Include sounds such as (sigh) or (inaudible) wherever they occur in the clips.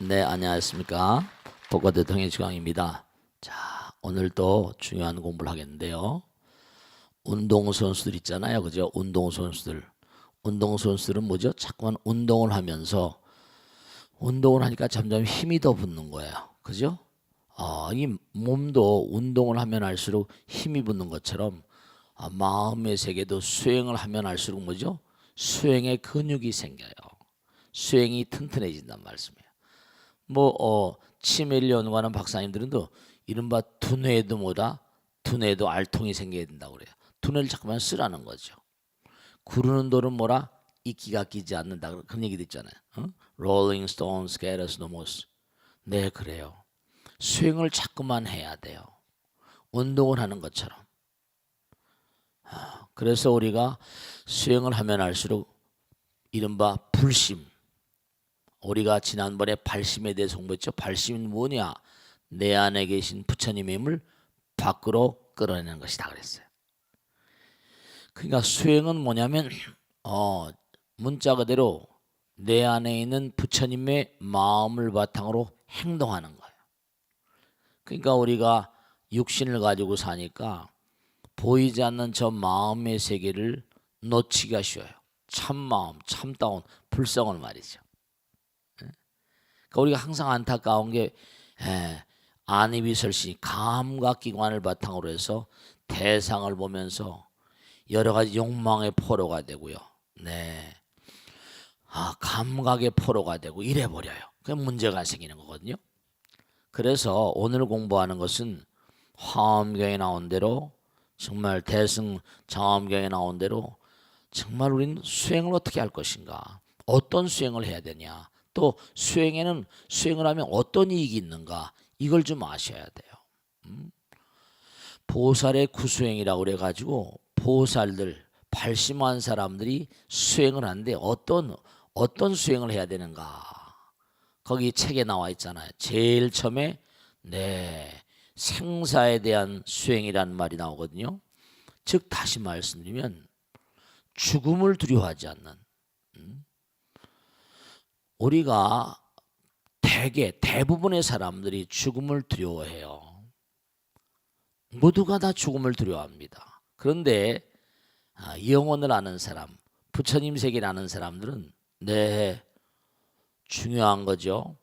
네, 안녕하십니까. 복고 대통령 주강입니다. 자, 오늘도 중요한 공부를 하겠는데요. 운동선수들 있잖아요. 그죠? 운동선수들. 운동선수들은 뭐죠? 자꾸만 운동을 하면서 운동을 하니까 점점 힘이 더 붙는 거예요. 그죠? 아, 이 몸도 운동을 하면 할수록 힘이 붙는 것처럼 아, 마음의 세계도 수행을 하면 할수록 뭐죠? 수행의 근육이 생겨요. 수행이 튼튼해진단 말씀이에요. 뭐 어, 치매를 연구하는 박사님들은도 이른바 두뇌에도 뭐다 두뇌에도 알통이 생겨야 된다고 그래요. 두뇌를 자꾸만 쓰라는 거죠. 구르는 돌은 뭐라 이끼가 끼지 않는다 그런 얘기도 있잖아요. 어? Rolling stone scatters no moss. 네 그래요. 수행을 자꾸만 해야 돼요. 운동을 하는 것처럼. 아, 그래서 우리가 수행을 하면 할수록 이른바 불심. 우리가 지난번에 발심에 대해서 공부했죠. 발심은 뭐냐? 내 안에 계신 부처님의 힘을 밖으로 끌어내는 것이다 그랬어요. 그러니까 수행은 뭐냐면 어, 문자 그대로 내 안에 있는 부처님의 마음을 바탕으로 행동하는 거예요. 그러니까 우리가 육신을 가지고 사니까 보이지 않는 저 마음의 세계를 놓치기가 쉬워요. 참 마음, 참다운 불성을 말이죠. 그러니까 우리가 항상 안타까운 게 에, 안이비설시 감각기관을 바탕으로 해서 대상을 보면서 여러 가지 욕망의 포로가 되고요. 네. 아, 감각의 포로가 되고 이래 버려요. 그 문제가 생기는 거거든요. 그래서 오늘 공부하는 것은 화엄경에 나온 대로 정말 대승 장엄경에 나온 대로 정말 우리는 수행을 어떻게 할 것인가? 어떤 수행을 해야 되냐? 또 수행에는 수행을 하면 어떤 이익이 있는가? 이걸 좀 아셔야 돼요. 음? 보살의 구수행이라고 그래 가지고 보살들 발심한 사람들이 수행을 하는데 어떤 어떤 수행을 해야 되는가? 거기 책에 나와 있잖아요. 제일 처음에 네 생사에 대한 수행이라는 말이 나오거든요. 즉 다시 말씀드리면 죽음을 두려워하지 않는 음? 우리가 대개 대부분의 사람들이 죽음을 두려워해요. 모두가 다 죽음을 두려워합니다. 그런데 아, 영혼을 아는 사람, 부처님 세계를 아는 사람들은 네 중요한 거죠.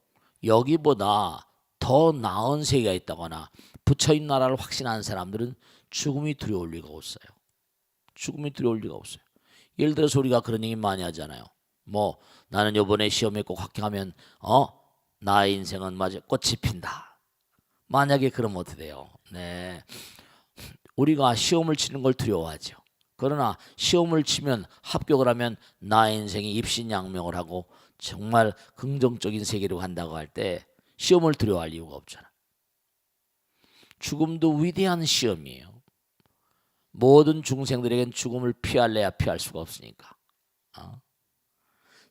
여기보다 더 나은 세계가 있다거나 부처님 나라를 확신하는 사람들은 죽음이 두려울 리가 없어요. 죽음이 두려울 리가 없어요. 예를 들어서 우리가 그런 얘기 많이 하잖아요. 뭐 나는 요번에 시험에 꼭 합격하면 어 나의 인생은 맞아 꽃이 핀다. 만약에 그러면 어떻게 돼요? 네. 우리가 시험을 치는 걸 두려워하죠. 그러나 시험을 치면 합격을 하면 나의 인생이 입신양명을 하고 정말 긍정적인 세계로 간다고 할 때 시험을 두려워할 이유가 없잖아. 죽음도 위대한 시험이에요. 모든 중생들에겐 죽음을 피할래야 피할 수가 없으니까. 어?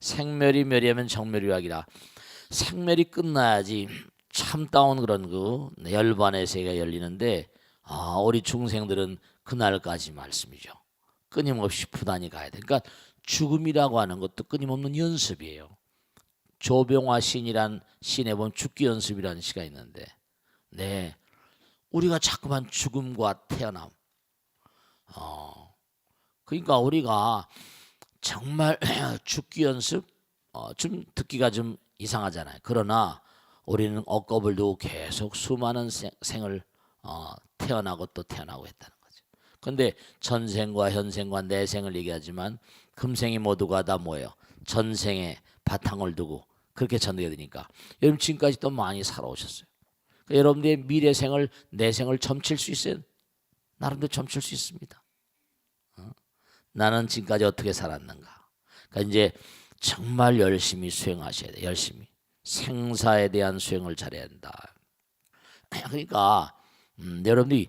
생멸이 멸이하면 정멸이라기라. 생멸이 끝나야지 참다운 그런 그 열반의 세계가 열리는데 아, 우리 중생들은 그날까지 말씀이죠. 끊임없이 부단히 가야 돼. 그러니까 죽음이라고 하는 것도 끊임없는 연습이에요. 조병화 신이란 신에 보면 죽기 연습이라는 시가 있는데, 네, 우리가 자꾸만 죽음과 태어남. 어, 그러니까 우리가 정말 (clears throat) 죽기 연습 어, 좀 듣기가 좀 이상하잖아요. 그러나 우리는 억겁을 두고 계속 수많은 생, 생을 어, 태어나고 또 태어나고 했다는 거죠. 근데 전생과 현생과 내생을 얘기하지만 금생이 모두가 다 뭐예요? 전생에 바탕을 두고 그렇게 전되게 되니까 여러분 지금까지 또 많이 살아오셨어요. 그러니까 여러분들의 미래 생을 내 생을 점칠 수 있어요. 나름대로 점칠 수 있습니다. 어? 나는 지금까지 어떻게 살았는가? 그러니까 이제 정말 열심히 수행하셔야 돼. 열심히 생사에 대한 수행을 잘해야 한다. (clears throat) 그러니까 음, 여러분들이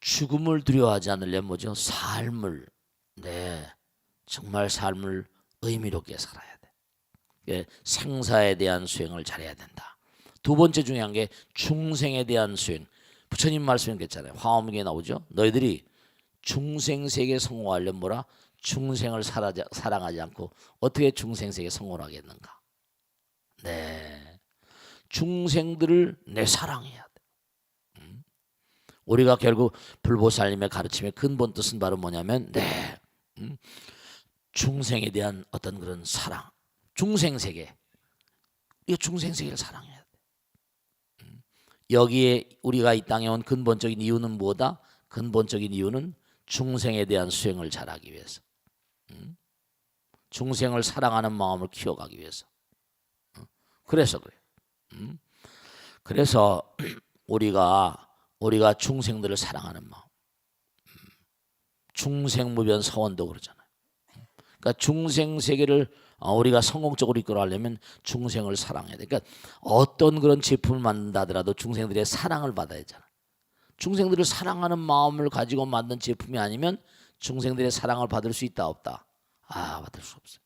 죽음을 두려워하지 않으려면 뭐죠? 삶을 네 정말 삶을 의미롭게 살아야 돼. 예, 생사에 대한 수행을 잘해야 된다. 두 번째 중요한 게 중생에 대한 수행. 부처님 말씀이 있잖아요. 화엄경에 나오죠. 너희들이 중생 세계 성공하려면 뭐라? 중생을 사랑하지 않고 어떻게 중생 세계 성공하겠는가? 네. 중생들을 내 사랑해야 돼. 음. 우리가 결국 불보살님의 가르침의 근본 뜻은 바로 뭐냐면 네 음, 중생에 대한 어떤 그런 사랑, 중생 세계, 이 중생 세계를 사랑해야 돼. 음. 여기에 우리가 이 땅에 온 근본적인 이유는 뭐다? 근본적인 이유는 중생에 대한 수행을 잘하기 위해서. 음. 중생을 사랑하는 마음을 키워가기 위해서. 어? 그래서 그래요. 음? 그래서 (clears throat) 우리가 우리가 중생들을 사랑하는 마음. 음. 중생무변 서원도 그러잖아요. 그러니까 중생 세계를 어, 우리가 성공적으로 이끌어가려면 중생을 사랑해야 돼. 그러니까 어떤 그런 제품을 만든다 하더라도 중생들의 사랑을 받아야 되잖아. 중생들을 사랑하는 마음을 가지고 만든 제품이 아니면 중생들의 사랑을 받을 수 있다 없다. 아 받을 수 없어요.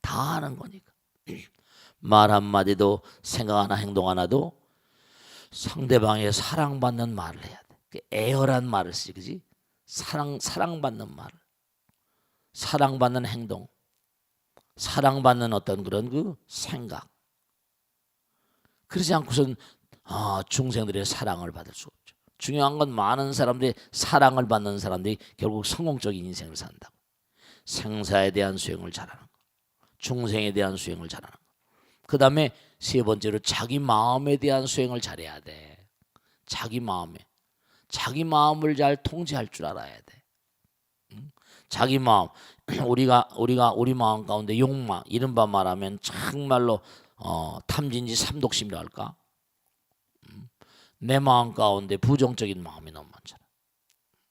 다 하는 거니까. (clears throat) 말 한마디도 생각 하나 행동 하나도 상대방의 사랑받는 말을 해야 돼. 그 애열한 말을 쓰지? 사랑 사랑받는 말, 사랑받는 행동, 사랑받는 어떤 그런 그 생각. 그러지 않고선 아, 중생들의 사랑을 받을 수 없죠. 중요한 건 많은 사람들이 사랑을 받는 사람들이 결국 성공적인 인생을 산다고. 생사에 대한 수행을 잘하는 거, 중생에 대한 수행을 잘하는 거. 그 다음에 세 번째로 자기 마음에 대한 수행을 잘해야 돼. 자기 마음에. 자기 마음을 잘 통제할 줄 알아야 돼. 응? 자기 마음. (clears throat) 우리가 우리가 우리 마음 가운데 욕망 이른바 말하면 정말로 어, 탐진지 삼독심이라 할까? 음? 내 마음 가운데 부정적인 마음이 너무 많잖아.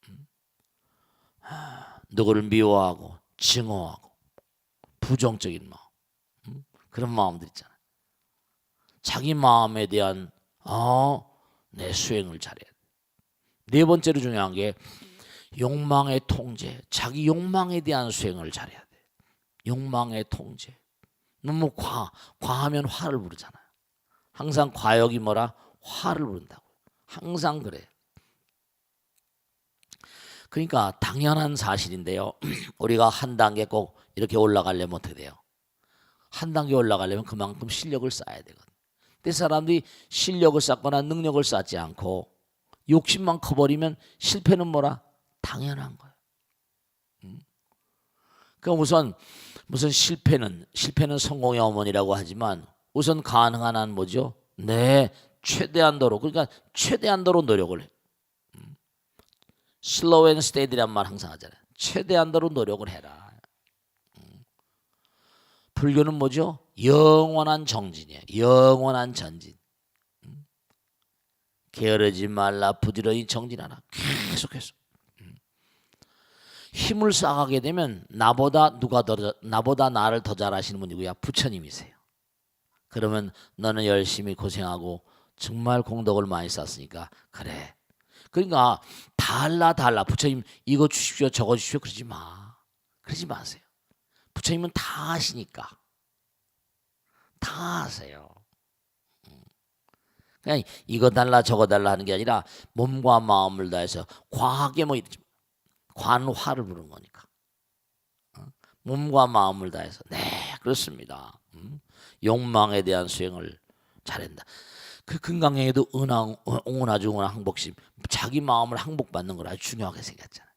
음? 하, 누구를 미워하고 증오하고 부정적인 마음 음? 그런 마음들 있잖아. 자기 마음에 대한 어, 내 수행을 잘해야 돼. 네 번째로 중요한 게 욕망의 통제, 자기 욕망에 대한 수행을 잘해야 돼. 욕망의 통제. 너무 과, 과하면 화를 부르잖아요. 항상 과욕이 뭐라 화를 부른다고. 항상 그래. 그러니까 당연한 사실인데요. (clears throat) 우리가 한 단계 꼭 이렇게 올라가려면 어떻게 돼요? 한 단계 올라가려면 그만큼 실력을 쌓아야 되거든. 근데 사람들이 실력을 쌓거나 능력을 쌓지 않고 욕심만 커버리면 실패는 뭐라? 당연한 거예요. 음? 그러니까 우선 무슨 실패는 실패는 성공의 어머니라고 하지만 우선 가능한 한 뭐죠? 네, 최대한도로 그러니까 최대한도로 노력을 해. 앤 스테디란 말 항상 하잖아요. 최대한도로 노력을 해라. 음. 불교는 뭐죠? 영원한 정진이에요. 영원한 전진. 음. 게으르지 말라 부지런히 정진하라. 계속해서. 힘을 쌓아가게 되면 나보다 누가 더 나보다 나를 더 잘하시는 분이고야 부처님이세요. 그러면 너는 열심히 고생하고 정말 공덕을 많이 쌓았으니까 그래. 그러니까 달라 달라 부처님 이거 주십시오 저거 주십시오 그러지 마. 그러지 마세요. 부처님은 다 하시니까 다 하세요. 음. 그냥 이거 달라 저거 달라 하는 게 아니라 몸과 마음을 다해서 과하게 뭐 이러지 관화를 부른 거니까. 어? 몸과 마음을 다해서 네 그렇습니다. 음? 욕망에 대한 수행을 잘한다. 그 금강경에도 은하, 옹은아주 은하 항복심 자기 마음을 항복받는 걸 아주 중요하게 생겼잖아요.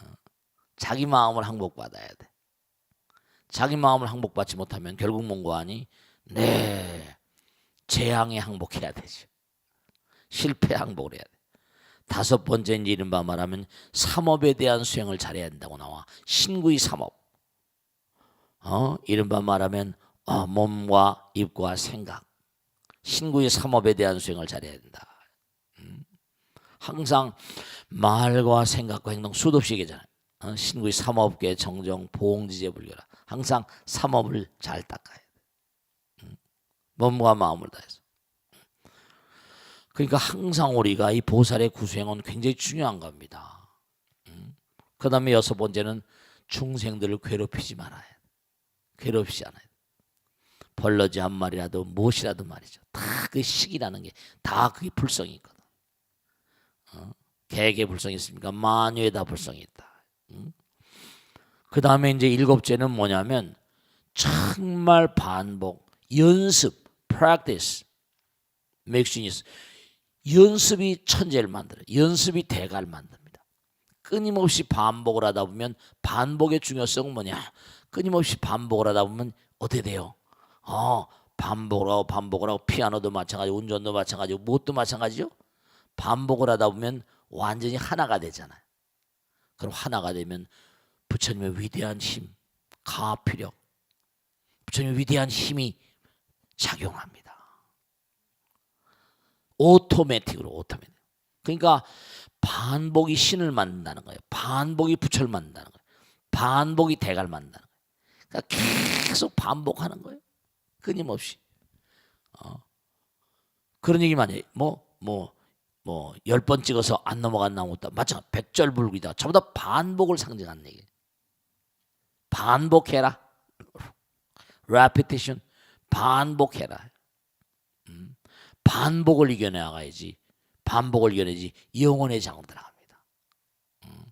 어? 자기 마음을 항복받아야 돼. 자기 마음을 항복받지 못하면 결국 뭔가 하니 네 재앙에 항복해야 되죠. 실패 항복을 해야 돼. 다섯 번째 이제 이른바 말하면 삼업에 대한 수행을 잘해야 한다고 나와. 신구의 삼업. 어, 이른바 말하면 어, 몸과 입과 생각. 신구의 삼업에 대한 수행을 잘해야 된다. 음. 항상 말과 생각과 행동 수도 없이 얘기잖아요. 어, 신구의 삼업계 정정 보홍지제 불교라. 항상 삼업을 잘 닦아야 돼. 음. 몸과 마음을 다해서. 그러니까 항상 우리가 이 보살의 구수행은 굉장히 중요한 겁니다. 음. 그 다음에 여섯 번째는 중생들을 괴롭히지 말아야 돼. 괴롭히지 않아야 돼. 벌러지 한 마리라도 무엇이라도 말이죠. 다 그 식이라는 게 다 그게 불성이 있거든. 어? 개에게 불성이 있습니까? 마녀에 다 불성이 있다. 음? 그 다음에 이제 일곱째는 뭐냐면 정말 반복, 연습, practice makes genius. 연습이 천재를 만들어. 연습이 대가를 만듭니다. 끊임없이 반복을 하다 보면 반복의 중요성은 뭐냐? 끊임없이 반복을 하다 보면 어떻게 돼요? 어, 반복을 하고 반복을 하고 피아노도 마찬가지고 운전도 마찬가지고 무엇도 마찬가지죠. 반복을 하다 보면 완전히 하나가 되잖아요. 그럼 하나가 되면 부처님의 위대한 힘, 가피력, 부처님의 위대한 힘이 작용합니다. 오토매틱으로 오토매틱. 그러니까 반복이 신을 만든다는 거예요. 반복이 부처를 만든다는 거예요. 반복이 대가를 만든다는 거예요. 그러니까 계속 반복하는 거예요. 끊임없이. 어. 그런 얘기만 해. 뭐, 뭐, 뭐, 열 번 찍어서 안 넘어간 아무것도 마찬 백절불기다. 전부 다 반복을 상징하는 얘기예요. 반복해라. repetition. 반복해라. 음. 반복을 이겨내야지. 반복을 이겨내지 영혼의 장으로 들어갑니다. 음.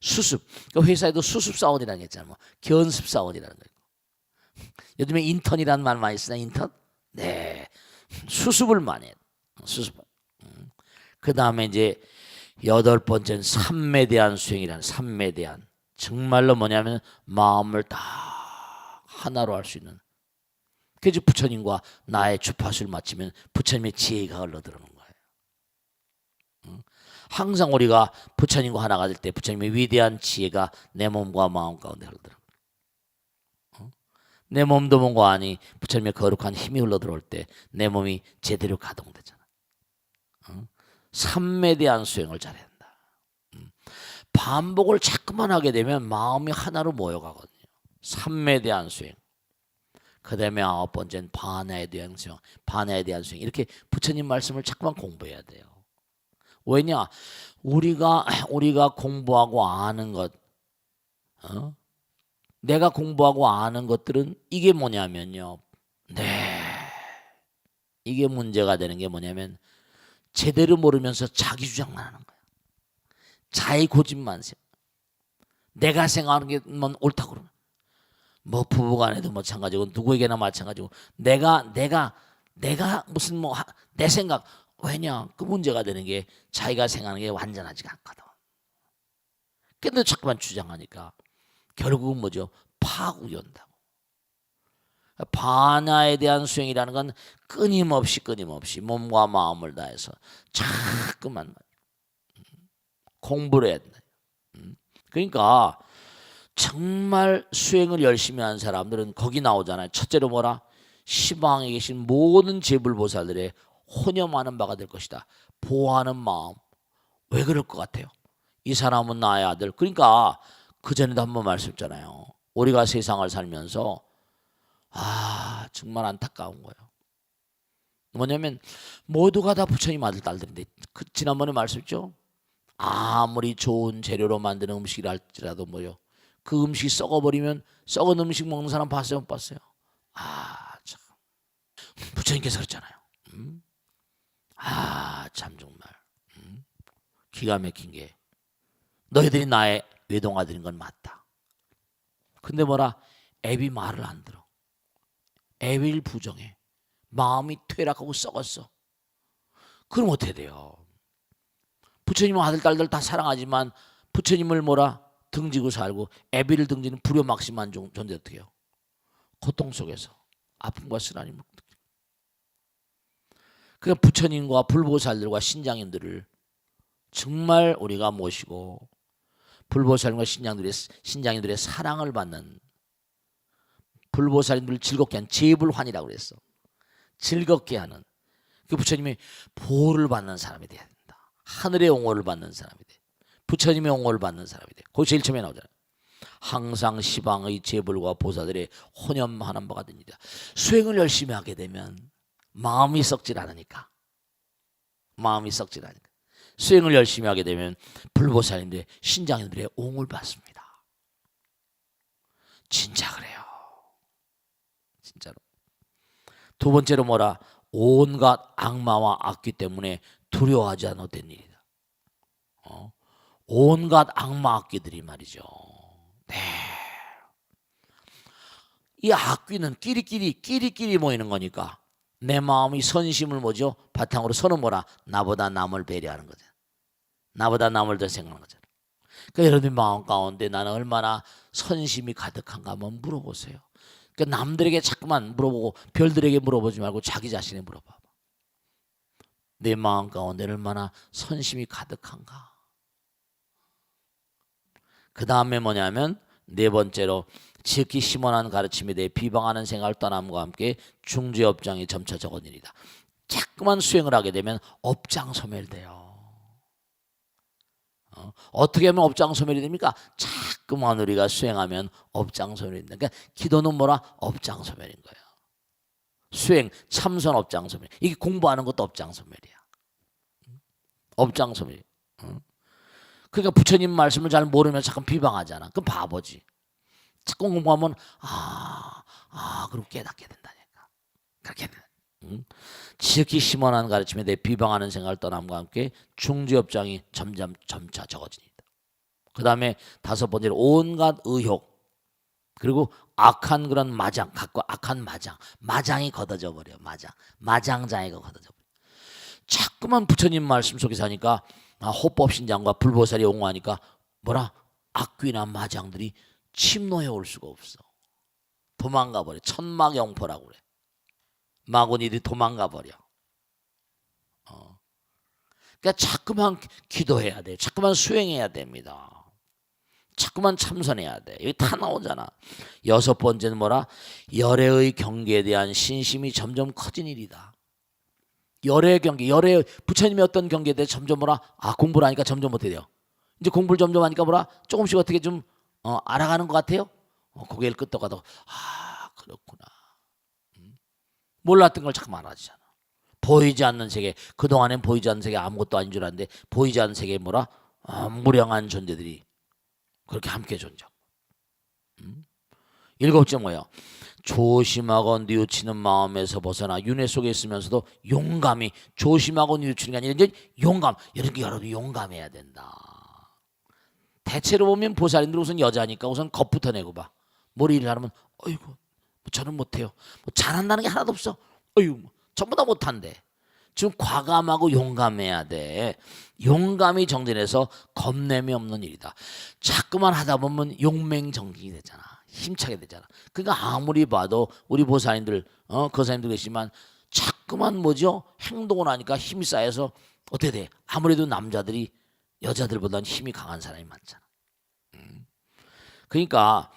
수습. 그 회사에도 수습 사원이라는 게 있잖아요. 뭐 견습 사원이라는 거. 요즘에 인턴이라는 말 많이 쓰나 인턴? 네. 수습을 많이 해요. 수습. 음. 그 다음에 이제 여덟 번째는 삼매 대한 수행이라는 삼매 대한 정말로 뭐냐면 마음을 다 하나로 할 수 있는 그래서 부처님과 나의 주파수를 맞추면 부처님의 지혜가 흘러들어오는 거예요. 응? 항상 우리가 부처님과 하나가 될 때 부처님의 위대한 지혜가 내 몸과 마음 가운데 흘러들어. 응? 내 몸도 몸과 아니 부처님의 거룩한 힘이 흘러 들어올 때 내 몸이 제대로 가동되잖아. 응? 삼매에 대한 수행을 잘해야 한다. 응? 반복을 자꾸만 하게 되면 마음이 하나로 모여가거든요. 삼매에 대한 수행. 그 다음에 아홉 번째는 반야에 대한 수행, 반야에 대한 수행. 이렇게 부처님 말씀을 자꾸만 공부해야 돼요. 왜냐? 우리가 우리가 공부하고 아는 것, 어? 내가 공부하고 아는 것들은 이게 뭐냐면요. 네, 이게 문제가 되는 게 뭐냐면 제대로 모르면서 자기 주장만 하는 거예요. 자기 고집만 세. 내가 생각하는 게뭐 옳다고 그러면. 뭐 부부간에도 마찬가지고 누구에게나 마찬가지고 내가 내가 내가 무슨 뭐 내 생각 왜냐 그 문제가 되는 게 자기가 생각하는 게 완전하지가 않거든. 근데 자꾸만 주장하니까 결국은 뭐죠 파국이 온다고. 반야에 대한 수행이라는 건 끊임없이 끊임없이 몸과 마음을 다해서 자꾸만 공부를 해야 된다. 그러니까 정말 수행을 열심히 하는 사람들은 거기 나오잖아요. 첫째로 뭐라? 시방에 계신 모든 제불보살들의 혼념하는 바가 될 것이다. 보호하는 마음. 왜 그럴 것 같아요? 이 사람은 나의 아들. 그러니까 그 전에도 한번 말씀했잖아요. 우리가 세상을 살면서 아 정말 안타까운 거예요. 뭐냐면 모두가 다 부처님 아들 딸들인데 그 지난번에 말씀했죠. 아무리 좋은 재료로 만드는 음식이라 할지라도 뭐요. 그 음식이 썩어버리면 썩은 음식 먹는 사람 봤어요? 못 봤어요? 아, 참. 부처님께서 그랬잖아요. 음? 아, 참 정말. 음? 기가 막힌 게 너희들이 나의 외동아들인 건 맞다. 근데 뭐라? 애비 말을 안 들어. 애비를 부정해. 마음이 퇴락하고 썩었어. 그럼 어떻게 돼요? 부처님은 아들, 딸들 다 사랑하지만 부처님을 뭐라? 등지고 살고 애비를 등지는 불효막심한 존재 어떻게 해요? 고통 속에서 아픔과 쓰라림을 그 부처님과 불보살들과 신장님들을 정말 우리가 모시고 불보살과 신장들의 신장님들의 사랑을 받는 불보살님들을 즐겁게 한 제불환이라고 그랬어. 즐겁게 하는 그 부처님의 보호를 받는 사람이 돼야 된다. 하늘의 옹호를 받는 사람이 돼. 부처님의 옹호를 받는 사람이 돼. 그 제일 처음에 나오잖아요. 항상 시방의 제불과 보사들의 혼연하는 바가 됩니다. 수행을 열심히 하게 되면 마음이 썩질 않으니까. 마음이 썩질 않으니까. 수행을 열심히 하게 되면 불보살님들의 신장님들의 옹을 받습니다. 진짜 그래요. 진짜로. 두 번째로 뭐라? 온갖 악마와 악귀 때문에 두려워하지 않아도 된 일이다. 어? 온갖 악마 악귀들이 말이죠. 네. 이 악귀는 끼리끼리 끼리끼리 모이는 거니까 내 마음이 선심을 뭐죠? 바탕으로 서는 뭐라? 나보다 남을 배려하는 거죠. 나보다 남을 더 생각하는 거죠. 그러니까 여러분의 마음 가운데 나는 얼마나 선심이 가득한가 한번 물어보세요. 그러니까 남들에게 자꾸만 물어보고 별들에게 물어보지 말고 자기 자신에 물어봐. 내 마음 가운데 얼마나 선심이 가득한가. 그 다음에 뭐냐면 네 번째로 지극히 심원한 가르침에 대해 비방하는 생각을 떠남과 함께 중재 업장이 점차 적어집니다. 자꾸만 수행을 하게 되면 업장 소멸돼요. 어, 어떻게 하면 업장 소멸이 됩니까? 자꾸만 우리가 수행하면 업장 소멸이 된다. 그러니까 기도는 뭐라? 업장 소멸인 거예요. 수행, 참선 업장 소멸. 이게 공부하는 것도 업장 소멸이야. 업장 소멸. 어? 그러니까 부처님 말씀을 잘 모르면 자꾸 비방하잖아. 그럼 바보지. 자꾸 공부하면 아, 아, 그럼 깨닫게 된다니까. 그렇게 돼. 응? 지극히 심원한 가르침에 대해 비방하는 생각을 떠남과 함께 중지업장이 점점 점차 적어집니다. 그 다음에 다섯 번째로 온갖 의혹 그리고 악한 그런 마장 갖고 악한 마장 마장이 걷어져 버려 마장 마장장애가 걷어져 버려. 자꾸만 부처님 말씀 속에서 하니까 아, 호법 신장과 불보살이 옹호하니까 뭐라 악귀나 마장들이 침노해 올 수가 없어. 도망가 버려. 천막영포라고 그래. 마구니들이 도망가 버려. 어. 그러니까 자꾸만 기도해야 돼. 자꾸만 수행해야 됩니다. 자꾸만 참선해야 돼. 여기 다 나오잖아. 여섯 번째는 뭐라? 열애의 경계에 대한 신심이 점점 커진 일이다. 열애 경계, 열애 부처님의 어떤 경계에 대해 점점 뭐라? 아 공부를 하니까 점점 못해 돼요. 이제 공부를 점점 하니까 뭐라? 조금씩 어떻게 좀 어, 알아가는 것 같아요. 어, 고개를 끄덕하다가 아 그렇구나. 음. 몰랐던 걸 자꾸 말하잖아. 보이지 않는 세계 그 동안엔 보이지 않는 세계 아무것도 아닌 줄 알았는데 보이지 않는 세계에 뭐라 아, 무량한 존재들이 그렇게 함께 존재. 음? 일곱째 뭐예요? 조심하고 뉘우치는 마음에서 벗어나 윤회 속에 있으면서도 용감히 조심하고 뉘우치는 게 아니라 이제 용감 게 여러분 용감해야 된다. 대체로 보면 보살인들 우선 여자니까 우선 겁부터 내고 봐. 머리를 하면 어이구 뭐 저는 못해요. 뭐 잘한다는 게 하나도 없어. 어이구 뭐 전부 다 못한대. 지금 과감하고 용감해야 돼. 용감이 정진해서 겁냄이 없는 일이다. 자꾸만 하다 보면 용맹 정진이 되잖아. 힘차게 되잖아. 그러니까 아무리 봐도 우리 보살님들, 어, 거사님들 계시지만 자꾸만 뭐죠? 행동을 하니까 힘이 쌓여서 어떻게 돼? 아무래도 남자들이 여자들보다는 힘이 강한 사람이 많잖아. 음. 그러니까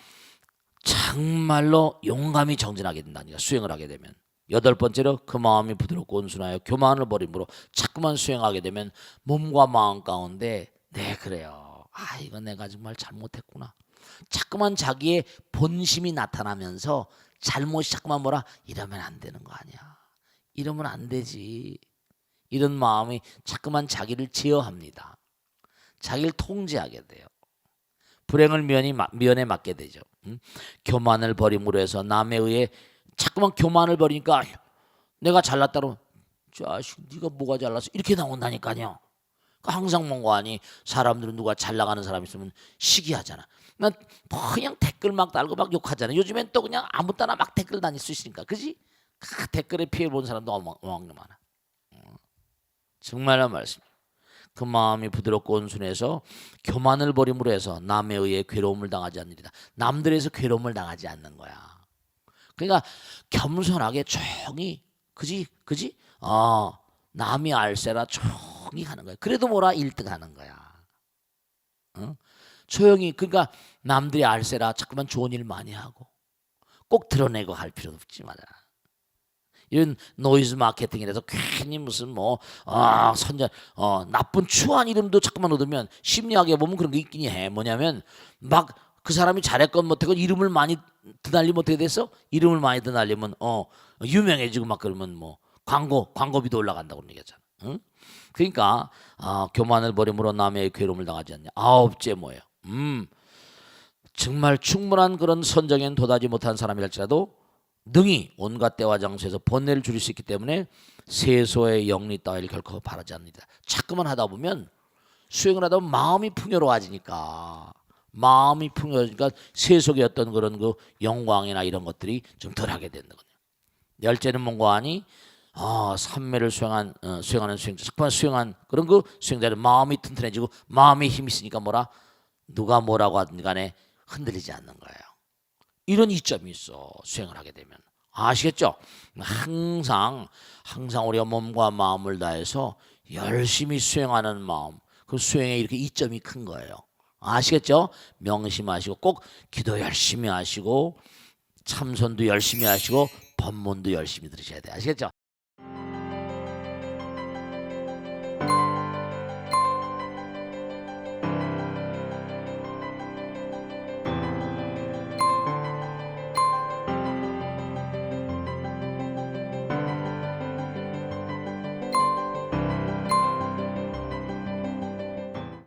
정말로 용감히 정진하게 된다니까 수행을 하게 되면 여덟 번째로 그 마음이 부드럽고 온순하여 교만을 버림으로 자꾸만 수행하게 되면 몸과 마음 가운데 네 그래요. 아 이건 내가 정말 잘못했구나. 자꾸만 자기의 본심이 나타나면서 잘못이 자꾸만 뭐라 이러면 안 되는 거 아니야. 이러면 안 되지. 이런 마음이 자꾸만 자기를 제어합니다. 자기를 통제하게 돼요. 불행을 면이 면에 맞게 되죠. 음? 교만을 버림으로 해서 남에 의해 자꾸만 교만을 버리니까 내가 잘났다로 자식 네가 뭐가 잘났어 이렇게 나온다니까요. 그러니까 항상 뭔가 아니 사람들은 누가 잘 나가는 사람 있으면 시기하잖아. 난 그냥 댓글 막 달고 막 욕하잖아. 요즘엔 또 그냥 아무 때나 막 댓글 다닐 수 있으니까 그지? 그 댓글에 피해 본 사람도 어마어마하게 많아. 어. 정말로 말씀. 그 마음이 부드럽고 온순해서 교만을 버림으로 해서 남에 의해 괴로움을 당하지 않느리다. 남들에서 괴로움을 당하지 않는 거야. 그러니까 겸손하게 조용히 그지 그지 어 남이 알세라 조용히 가는 거야. 그래도 뭐라 1등 하는 거야. 어? 조용히 그러니까 남들이 알세라 자꾸만 좋은 일 많이 하고 꼭 드러내고 할 필요도 없지 말아. 이런 노이즈 마케팅이라서 괜히 무슨 뭐 아, 선전 어, 나쁜 추한 이름도 자꾸만 얻으면 심리학에 보면 그런 게 있긴 해. 뭐냐면 막 그 사람이 잘했건 못했건 이름을 많이 드날리면 어떻게 됐어? 이름을 많이 드날리면 어 유명해지고 막 그러면 뭐 광고 광고비도 올라간다고 그런 얘기잖아. 응? 그러니까 아, 교만을 버림으로 남의 괴로움을 당하지 않냐. 아홉째 뭐예요? 음 정말 충분한 그런 선정엔 도달하지 못한 사람이랄지라도 능히 온갖 때와 장소에서 번뇌를 줄일 수 있기 때문에 세소의 영리 따위를 결코 바라지 않습니다. 자꾸만 하다 보면 수행을 하다 보면 마음이 풍요로워지니까 마음이 풍요해지니까 세속의 어떤 그런 그 영광이나 이런 것들이 좀 덜하게 된다거든요. 열째는 뭔가 하니 아, 삼매를 수행한 어, 수행하는 수행자, sakpan 수행한 그런 그 수행자는 마음이 튼튼해지고 마음에 힘이 있으니까 뭐라 누가 뭐라고 하든 간에 흔들리지 않는 거예요. 이런 이점이 있어 수행을 하게 되면 아시겠죠? 항상 항상 우리가 몸과 마음을 다해서 열심히 수행하는 마음 그 수행에 이렇게 이점이 큰 거예요. 아시겠죠? 명심하시고 꼭 기도 열심히 하시고 참선도 열심히 하시고 법문도 열심히 들으셔야 돼요. 아시겠죠?